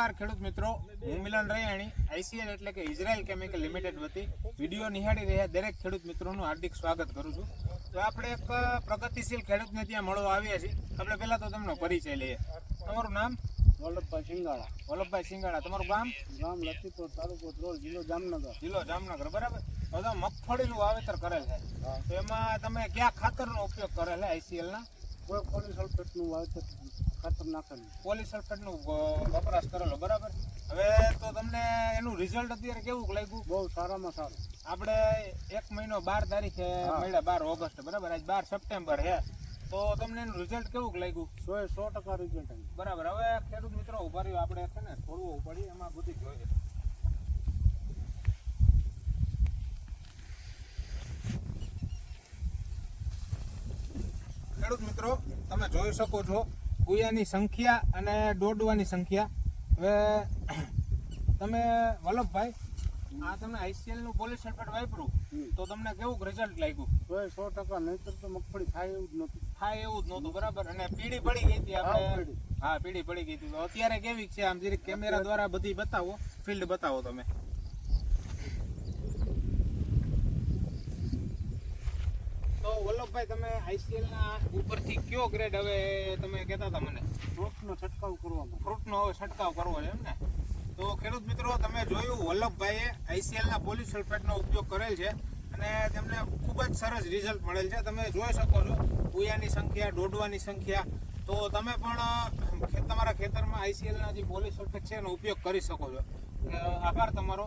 નમસ્કાર ખેડૂત મિત્રો. હું મિલન રૈયાણી આઈસીએલ એટલે કે ઇઝરાયલ કેમિકલ લિમિટેડ વતી વીડિયો નિહાળી રહ્યા દરેક ખેડૂત મિત્રોનું હાર્દિક સ્વાગત કરું છું. તો આપણે એક પ્રગતિશીલ ખેડૂતને ત્યાં મળવા આવ્યા છીએ. આપણે પહેલાં તો તમને પરિચય લઈએ. તમારું નામ? વલ્લભભાઈ સિંગાળા. વલ્લભભાઈ સિંગાળા. તમારું ગામ? ગામ લખીપુર તાલુકો ધ્રોલ જિલ્લો જામનગર. જિલ્લો જામનગર. બરાબર? તો તમે મગફળીનું વાવેતર કરેલ છે. તો એમાં તમે કયા ખાતરનો ઉપયોગ કરેલ છે આઈસીએલના? કોઈ પોલી સલ્ફેટનું વાવેતર ખાતર નાખેલું પોલીસલ્ફેટનું વપરાશ કરેલો બરાબર? હવે તો તમને એનું રિઝલ્ટ અત્યારે કેવું લાગ્યું? બહુ સારામાં સારું. આપણે એક મહિનો બાર તારીખે મળ્યા બાર ઓગસ્ટ બરાબર? આજ બાર સપ્ટેમ્બર હે તો તમને એનું રિઝલ્ટ કેવું લાગ્યું? સો સો ટકા રિઝલ્ટ બરાબર. હવે ખેડૂત મિત્રો ઊભા રહ્યો આપણે છે ને થોડું પડી એમાં બધી જોઈએ. ખેડૂત મિત્રો તમે જોઈ શકો છો કુયાની સંખ્યા અને દોડવાની સંખ્યા. હવે તમે વલ્લભભાઈ આ તમે આઈસીએલનું પોલીસ સલ્ફેટ વાપર્યું તો તમને કેવું રિઝલ્ટ લાગ્યું? એ સો ટકા નહીતર તો મગફળી થાય એવું જ નહોતું. થાય એવું જ નહોતું બરાબર? અને પીળી પડી ગઈ હતી આપણે. હા પીળી. પડી ગઈ હતી. તો અત્યારે કેવી છે? આમ જરીક કેમેરા દ્વારા બધી બતાવો ફિલ્ડ બતાવો તમે. વલ્લભભાઈ તમે આઈસીએલ ના ઉપરથી કયો ગ્રેડ હવે તમે કહેતા હતા મને? ફ્રૂટનો છંટકાવ કરવો ફ્રૂટનો હવે છંટકાવ કરવો છે એમ ને તો ખેડૂત મિત્રો તમે જોયું વલ્લભભાઈએ આઈસીએલના પોલીસ સલ્ફેટનો ઉપયોગ કરેલ છે અને તેમને ખૂબ જ સરસ રિઝલ્ટ મળેલ છે. તમે જોઈ શકો છો કુયાની સંખ્યા દોડવાની સંખ્યા. તો તમે પણ તમારા ખેતરમાં આઈસીએલના જે પોલીસ સલ્ફેટ છે એનો ઉપયોગ કરી શકો છો. આભાર તમારો.